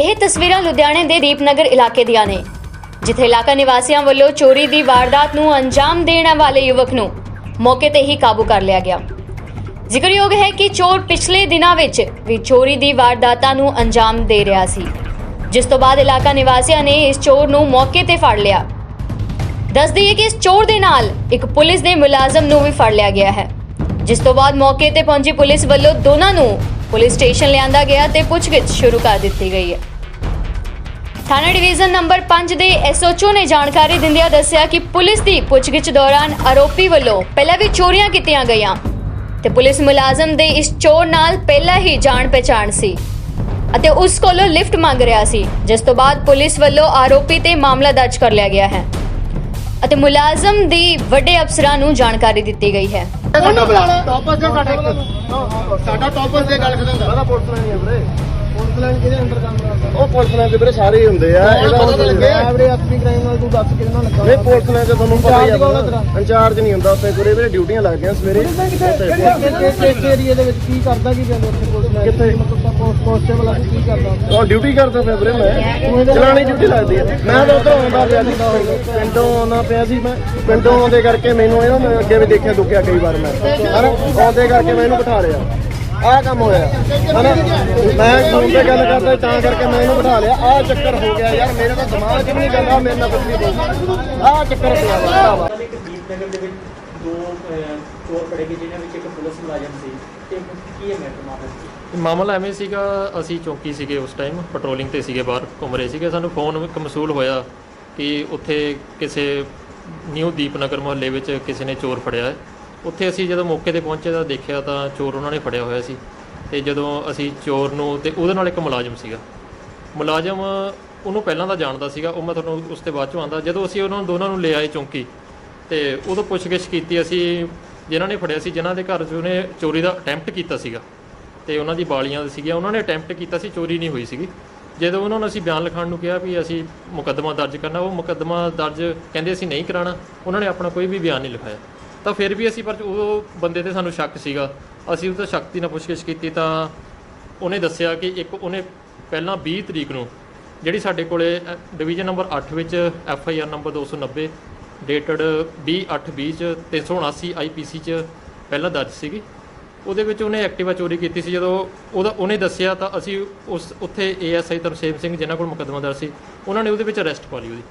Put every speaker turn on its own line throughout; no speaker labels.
ਇਹ ਤਸਵੀਰਾਂ ਲੁਧਿਆਣੇ ਦੇ ਦੀਪਨਗਰ ਇਲਾਕੇ ਦੀਆਂ ਨੇ, ਜਿੱਥੇ ਇਲਾਕਾ ਨਿਵਾਸੀਆਂ ਵੱਲੋਂ ਚੋਰੀ ਦੀ ਵਾਰਦਾਤ ਨੂੰ ਅੰਜਾਮ ਦੇਣ ਵਾਲੇ ਯੁਵਕ ਨੂੰ ਮੌਕੇ ਤੇ ਹੀ ਕਾਬੂ ਕਰ ਲਿਆ ਗਿਆ। ਜ਼ਿਕਰਯੋਗ ਹੈ ਕਿ ਚੋਰ ਪਿਛਲੇ ਦਿਨਾਂ ਵਿੱਚ ਵੀ ਚੋਰੀ ਦੀ ਵਾਰਦਾਤਾਂ ਨੂੰ ਅੰਜਾਮ ਦੇ ਰਿਹਾ ਸੀ, ਜਿਸ ਤੋਂ ਬਾਅਦ ਇਲਾਕਾ ਨਿਵਾਸੀਆਂ ਨੇ ਇਸ ਚੋਰ ਨੂੰ ਮੌਕੇ ਤੇ ਫੜ ਲਿਆ। ਦੱਸ ਦਈਏ ਕਿ ਇਸ ਚੋਰ ਦੇ ਨਾਲ ਇੱਕ ਪੁਲਿਸ ਦੇ ਮੁਲਾਜ਼ਮ ਨੂੰ ਵੀ ਫੜ ਲਿਆ ਗਿਆ ਹੈ। ਜਿਸ ਤੋਂ ਬਾਅਦ ਮੌਕੇ ਤੇ ਪਹੁੰਚੀ ਪੁਲਿਸ ਵੱਲੋਂ ਦੋਨਾਂ ਨੂੰ ਪੁਲਿਸ ਸਟੇਸ਼ਨ ਲਿਆਂਦਾ ਗਿਆ ਤੇ ਪੁੱਛਗਿੱਛ ਸ਼ੁਰੂ ਕਰ ਦਿੱਤੀ ਗਈ ਹੈ। ਥਾਣਾ ਡਿਵੀਜ਼ਨ ਨੰਬਰ 5 ਦੇ ਐਸਓਚਓ ਨੇ ਜਾਣਕਾਰੀ ਦਿੰਦਿਆਂ ਦੱਸਿਆ ਕਿ ਪੁਲਿਸ ਦੀ ਪੁੱਛਗਿੱਛ ਦੌਰਾਨ ਆਰੋਪੀ ਵੱਲੋਂ ਪਹਿਲਾਂ ਵੀ ਚੋਰੀਆਂ ਕੀਤੀਆਂ ਗਈਆਂ ਤੇ ਪੁਲਿਸ ਮੁਲਾਜ਼ਮ ਦੇ ਇਸ ਚੋਰ ਨਾਲ ਪਹਿਲਾਂ ਹੀ ਜਾਣ ਪਛਾਣ ਸੀ ਅਤੇ ਉਸ ਕੋਲੋਂ ਲਿਫਟ ਮੰਗ ਰਿਹਾ ਸੀ, ਜਿਸ ਤੋਂ ਬਾਅਦ ਪੁਲਿਸ ਵੱਲੋਂ ਆਰੋਪੀ ਤੇ ਮਾਮਲਾ ਦਰਜ ਕਰ ਲਿਆ ਗਿਆ ਹੈ ਅਤੇ ਮੁਲਾਜ਼ਮ ਦੀ ਵੱਡੇ ਅਫਸਰਾਂ ਨੂੰ ਜਾਣਕਾਰੀ ਦਿੱਤੀ ਗਈ ਹੈ।
ਸਾਡਾ ਬਲਾ ਟੌਪਰ ਦੇ ਸਾਡੇ ਸਾਡਾ ਟੌਪਰ ਦੇ ਗੱਲ ਖਤਮ ਕਰ। ਪੁਲਿਸ ਲਾਈਨ ਹੈ ਵੀਰੇ। ਪੁਲਿਸ ਲਾਈਨ ਕਿਹਦੇ ਅੰਡਰ ਕੰਮ ਕਰਦਾ? ਉਹ ਪੁਲਿਸ ਲਾਈਨ ਦੇ ਵੀਰੇ ਸਾਰੇ ਹੀ ਹੁੰਦੇ ਆ। ਇਹਦਾ ਪਤਾ ਤਾਂ ਲੱਗੇ। ਐਵਰੇ ਐਸਪੀ ਕ੍ਰਾਈਮ ਨਾਲ ਤੂੰ ਦੱਸ ਕਿਹਦੇ ਨਾਲ ਲੱਗਾ। ਨਹੀਂ ਪੁਲਿਸ ਲਾਈਨ ਤੇ ਤੁਹਾਨੂੰ ਪਤਾ ਹੀ ਆ ਇੰਚਾਰਜ ਨਹੀਂ ਹੁੰਦਾ ਉੱਥੇ ਪੂਰੇ ਵੀਰੇ ਡਿਊਟੀਆਂ ਲੱਗਦੀਆਂ ਸਵੇਰੇ।
ਕਿਸ ਏਰੀਆ ਦੇ ਵਿੱਚ ਕੀ ਕਰਦਾ ਕੀ ਜਾਂਦਾ ਉੱਥੇ ਪੁਲਿਸ ਲਾਈਨ
ਕਿੱਥੇ?
ਕਾਂਸਟੇਬਲ ਆ ਕੀ ਕਰਦਾ
ਉਹ ਡਿਊਟੀ ਕਰਦਾ ਪਿਆ ਵੀਰੇ ਮੈਂ। ਚਲਾਣੀ ਡਿਊਟੀ ਲੱਗਦੀ ਹੈ ਮੈਂ ਤਾਂ ਉਧਰ ਆਉਂਦਾ ਪਿਆ ਸੀ ਪਿੰਡੋਂ ਆਉਂਦਾ ਪਿਆ ਸੀ ਮੈਂ। ਪਿੰਡੋਂ ਆਉਂਦੇ ਕਰਕੇ ਮੈਨੂੰ ਇਹਨਾਂ ਨੇ ਅੱਗੇ ਵੀ ਦੇਖਿਆ ਦੁੱਕਿਆ ਕਈ ਵਾਰ ਮੈਂ। ਹਨਾ? ਆਉਂਦੇ ਕਰਕੇ ਮੈਂ ਇਹਨੂੰ ਬਿਠਾ ਲਿਆ। ਆਹ ਕੰਮ ਹੋਇਆ। ਹਨਾ? ਮੈਂ ਫੋਨ ਤੇ ਗੱਲ ਕਰਦਾ ਤਾਂ ਕਰਕੇ ਮੈਂ ਇਹਨੂੰ ਬਿਠਾ ਲਿਆ। ਆਹ ਚੱਕਰ ਹੋ ਗਿਆ ਯਾਰ ਮੇਰੇ ਤਾਂ ਦਿਮਾਗ 'ਚ ਨਹੀਂ ਗੱਲ ਆ ਮੇਰੇ ਨਾਲ ਕੁਝ ਨਹੀਂ ਬੋਲਦਾ ਆਹ ਚੱਕਰ ਪਿਆ ਵਾ
ਦੀਪਨਗਰ ਦੇ ਵਿੱਚ ਦੋ ਚੋਰ ਫੜੇ ਗਏ ਜਿਨ੍ਹਾਂ ਵਿੱਚ ਇੱਕ ਪੁਲਿਸ ਮੁਲਾਜ਼ਮ ਸੀ। ਤੇ ਕੀ ਹੈ ਮੈਟਰ ਮਾਮਲਾ
ਮਾਮਲਾ ਐਵੇਂ ਸੀਗਾ, ਅਸੀਂ ਚੌਂਕੀ ਸੀਗੇ ਉਸ ਟਾਈਮ ਪੈਟਰੋਲਿੰਗ ਤੇ ਸੀਗੇ ਬਾਹਰ, ਘੁੰਮ ਰਹੇ ਸੀਗੇ। ਸਾਨੂੰ ਫੋਨ ਇੱਕ ਮਸੂਲ ਹੋਇਆ ਕਿ ਉੱਥੇ ਕਿਸੇ ਨਿਊ ਦੀਪਨਗਰ ਮੁਹੱਲੇ ਵਿੱਚ ਕਿਸੇ ਨੇ ਚੋਰ ਫੜਿਆ ਹੈ। ਉੱਥੇ ਅਸੀਂ ਜਦੋਂ ਮੌਕੇ ਤੇ ਪਹੁੰਚੇ ਤਾਂ ਦੇਖਿਆ ਤਾਂ ਚੋਰ ਉਹਨਾਂ ਨੇ ਫੜਿਆ ਹੋਇਆ ਸੀ। ਤੇ ਜਦੋਂ ਅਸੀਂ ਚੋਰ ਨੂੰ ਤੇ ਉਹਦੇ ਨਾਲ ਇੱਕ ਮੁਲਾਜ਼ਮ ਸੀਗਾ। ਮੁਲਾਜ਼ਮ ਉਹਨੂੰ ਪਹਿਲਾਂ ਦਾ ਜਾਣਦਾ ਸੀਗਾ, ਉਹ ਮੈਂ ਤੁਹਾਨੂੰ ਉਸ ਤੇ ਬਾਅਦ ਚੋਂ ਆਂਦਾ ਜਦੋਂ ਅਸੀਂ ਉਹਨਾਂ ਨੂੰ ਦੋਨਾਂ ਨੂੰ ਲੈ ਆਏ ਚੌਂਕੀ ਤੇ ਉਦੋਂ ਪੁੱਛਗਿੱਛ ਕੀਤੀ ਅਸੀਂ, ਜਿਨ੍ਹਾਂ ਨੇ ਫੜਿਆ ਸੀ, ਜਿਨ੍ਹਾਂ ਦੇ ਘਰ 'ਚ ਉਹਨੇ ਚੋਰੀ ਦਾ ਅਟੈਂਪਟ ਕੀਤਾ ਸੀਗਾ। ਤੇ ਉਹਨਾਂ ਦੀ ਬਾਲੀਆਂ ਸੀਗੀਆਂ, ਉਹਨਾਂ ਨੇ ਅਟੈਂਪਟ ਕੀਤਾ ਸੀ, ਚੋਰੀ ਨਹੀਂ ਹੋਈ ਸੀਗੀ। ਜਦੋਂ ਉਹਨਾਂ ਨੂੰ ਅਸੀਂ ਬਿਆਨ ਲਿਖਾਉਣ ਨੂੰ ਕਿਹਾ ਵੀ ਅਸੀਂ ਮੁਕੱਦਮਾ ਦਰਜ ਕਰਨਾ, ਉਹ ਮੁਕੱਦਮਾ ਦਰਜ ਕਹਿੰਦੇ ਅਸੀਂ ਨਹੀਂ ਕਰਾਉਣਾ, ਉਹਨਾਂ ਨੇ ਆਪਣਾ ਕੋਈ ਵੀ ਬਿਆਨ ਨਹੀਂ ਲਿਖਾਇਆ। ਤਾਂ ਫਿਰ ਵੀ ਅਸੀਂ, ਪਰ ਉਹ ਬੰਦੇ ਤੇ ਸਾਨੂੰ ਸ਼ੱਕ ਸੀਗਾ। ਅਸੀਂ ਉਹ ਤੋਂ ਸ਼ਕਤੀ ਨਾਲ ਪੁੱਛਗਿੱਛ ਕੀਤੀ ਤਾਂ ਉਹਨੇ ਦੱਸਿਆ ਕਿ ਇੱਕ ਉਹਨੇ ਪਹਿਲਾਂ 20 ਤਰੀਕ ਨੂੰ ਜਿਹੜੀ ਸਾਡੇ ਕੋਲੇ ਡਿਵੀਜ਼ਨ ਨੰਬਰ 8 ਵਿੱਚ F I R number 290 dated 20/8/20 ਚ 379 ਆਈਪੀਸੀ ਚ ਪਹਿਲਾਂ ਦਰਜ ਸੀਗੀ। ਉਹਦੇ ਵਿੱਚ ਉਹਨੇ ਐਕਟਿਵਾ ਚੋਰੀ ਕੀਤੀ ਸੀ। ਜਦੋਂ ਉਹਦਾ ਉਹਨੇ ਦੱਸਿਆ ਤਾਂ ਅਸੀਂ ਉਸ ਉੱਥੇ ਏਐਸਆਈ ਤਰਸੇਮ ਸਿੰਘ ਜਿਨ੍ਹਾਂ ਕੋਲ ਮੁਕੱਦਮਾ ਦਰਜ ਸੀ, ਉਹਨਾਂ ਨੇ ਉਹਦੇ ਵਿੱਚ ਅਰੈਸਟ ਪਾ ਲਈ ਉਹਦੀ।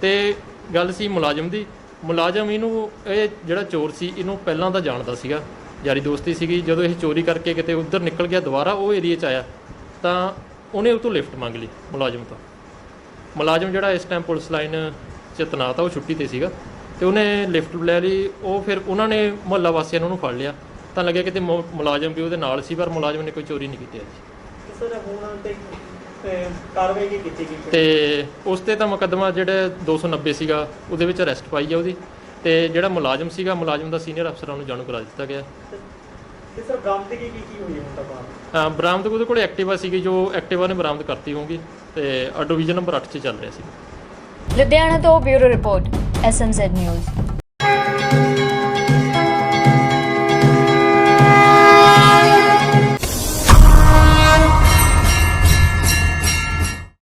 ਤੇ ਗੱਲ ਸੀ ਮੁਲਾਜ਼ਮ ਦੀ। ਮੁਲਾਜ਼ਮ ਇਹਨੂੰ ਇਹ ਜਿਹੜਾ ਚੋਰ ਸੀ, ਇਹਨੂੰ ਪਹਿਲਾਂ ਤਾਂ ਜਾਣਦਾ ਸੀਗਾ। ਯਾਰੀ ਦੋਸਤੀ ਸੀਗੀ। ਜਦੋਂ ਇਹ ਚੋਰੀ ਕਰਕੇ ਕਿਤੇ ਉੱਧਰ ਨਿਕਲ ਗਿਆ, ਦੁਬਾਰਾ ਉਹ ਏਰੀਆ 'ਚ ਆਇਆ, ਤਾਂ ਉਹਨੇ ਉਹ ਤੋਂ ਲਿਫਟ ਮੰਗ ਲਈ ਮੁਲਾਜ਼ਮ ਤੋਂ। ਮੁਲਾਜ਼ਮ ਜਿਹੜਾ ਇਸ ਟਾਈਮ ਪੁਲਿਸ ਲਾਈਨ 'ਚ ਤੈਨਾਤ ਆ, ਉਹ ਛੁੱਟੀ ਤੇ ਸੀਗਾ। ਤੇ ਉਹਨੇ ਲਿਫਟ ਲੈ ਲਈ। ਉਹ ਫਿਰ ਉਹਨਾਂ ਨੇ ਮੁਹੱਲਾ ਵਾਸੀਆਂ ਨੇ ਉਹਨੂੰ ਫੜ ਲਿਆ। ਤਾਂ ਲੱਗਿਆ ਕਿਤੇ ਮੁ- ਮੁਲਾਜ਼ਮ ਵੀ ਉਹਦੇ ਨਾਲ ਸੀ ਪਰ ਮੁਲਾਜ਼ਮ ਨੇ ਕੋਈ ਚੋਰੀ ਨਹੀਂ ਕੀਤੀ ਅੱਜ।
ਤੇ ਸਰ ਹੁਣ ਤੇ ਅਹ, ਕਾਰਵਾਈ ਕੀ ਕੀਤੀ ਗਈ?
ਤੇ ਉਸ ਤੇ ਤਾਂ ਮੁਕੱਦਮਾ ਜਿਹੜਾ 290 ਸੀਗਾ ਉਹਦੇ ਵਿੱਚ ਅਰੈਸਟ ਪਾਈ ਆ ਉਹਦੀ। ਤੇ ਜਿਹੜਾ ਮੁਲਾਜ਼ਮ ਸੀਗਾ ਮੁਲਾਜ਼ਮ ਦਾ ਸੀਨੀਅਰ ਅਫਸਰਾਂ ਨੂੰ ਜਾਣੂ ਕਰਾ ਦਿੱਤਾ ਗਿਆ।
ਤੇ ਸਰ ਬਰਾਮਦਗੀ ਕੀ ਕੀ ਹੋਈ ਹੁਣ ਤੱਕ
ਅਹ ਬਰਾਮਦ ਉਹਦੇ ਕੋਲ ਐਕਟਿਵਾ ਸੀਗੀ ਜੋ ਐਕਟਿਵਾ ਨੇ ਬਰਾਮਦ ਕਰਤੀ ਹੋਊਗੀ। ਤੇ ਡਿਵੀਜ਼ਨ ਨੰਬਰ 8 'ਚ ਚੱਲ ਰਿਹਾ ਸੀ।
ਲੁਧਿਆਣਾ ਤੋਂ ਬਿਊਰੋ ਰਿਪੋਰਟ ਐਸਐਮਜ਼ੈਡ ਨਿਊਜ਼